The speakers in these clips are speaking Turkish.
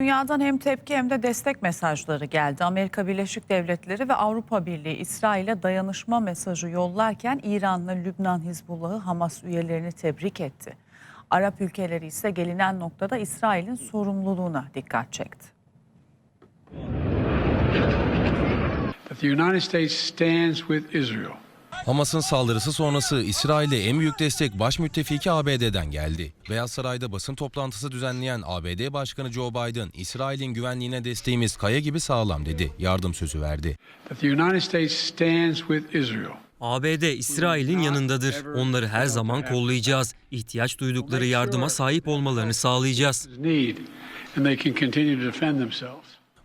Dünyadan hem tepki hem de destek mesajları geldi. Amerika Birleşik Devletleri ve Avrupa Birliği İsrail'e dayanışma mesajı yollarken İran'la Lübnan Hizbullah'ı Hamas üyelerini tebrik etti. Arap ülkeleri ise gelinen noktada İsrail'in sorumluluğuna dikkat çekti. the United States stands with Israel. Hamas'ın saldırısı sonrası İsrail'e en büyük destek baş müttefiki ABD'den geldi. Beyaz Saray'da basın toplantısı düzenleyen ABD Başkanı Joe Biden, İsrail'in güvenliğine desteğimiz kaya gibi sağlam dedi. Yardım sözü verdi. ABD İsrail'in yanındadır. Onları her zaman kollayacağız. İhtiyaç duydukları yardıma sahip olmalarını sağlayacağız.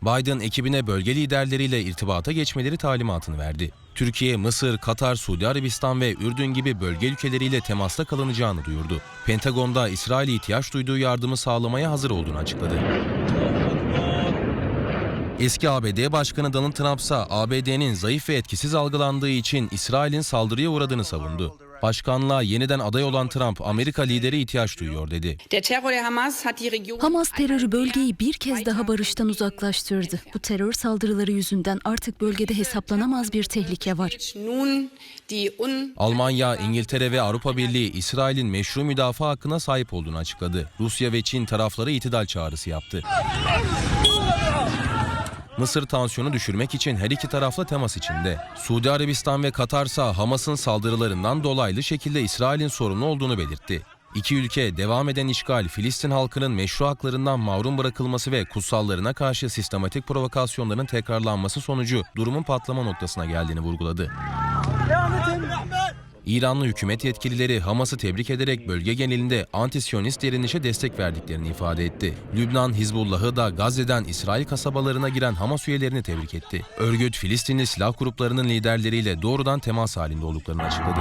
Biden ekibine bölge liderleriyle irtibata geçmeleri talimatını verdi. Türkiye, Mısır, Katar, Suudi Arabistan ve Ürdün gibi bölge ülkeleriyle temasta kalınacağını duyurdu. Pentagon'da İsrail'e ihtiyaç duyduğu yardımı sağlamaya hazır olduğunu açıkladı. Eski ABD Başkanı Donald Trump ise ABD'nin zayıf ve etkisiz algılandığı için İsrail'in saldırıya uğradığını savundu. Başkanlığa yeniden aday olan Trump, Amerika lideri ihtiyaç duyuyor dedi. Hamas terörü bölgeyi bir kez daha barıştan uzaklaştırdı. Bu terör saldırıları yüzünden artık bölgede hesaplanamaz bir tehlike var. Almanya, İngiltere ve Avrupa Birliği İsrail'in meşru müdafaa hakkına sahip olduğunu açıkladı. Rusya ve Çin tarafları itidal çağrısı yaptı. Mısır tansiyonu düşürmek için her iki tarafla temas içinde. Suudi Arabistan ve Katar ise Hamas'ın saldırılarından dolaylı şekilde İsrail'in sorumlu olduğunu belirtti. İki ülke devam eden işgal, Filistin halkının meşru haklarından mahrum bırakılması ve kutsallarına karşı sistematik provokasyonların tekrarlanması sonucu durumun patlama noktasına geldiğini vurguladı. İranlı hükümet yetkilileri Hamas'ı tebrik ederek bölge genelinde anti-Siyonist direnişe destek verdiklerini ifade etti. Lübnan Hizbullah'ı da Gazze'den İsrail kasabalarına giren Hamas üyelerini tebrik etti. Örgüt Filistinli silah gruplarının liderleriyle doğrudan temas halinde olduklarını açıkladı.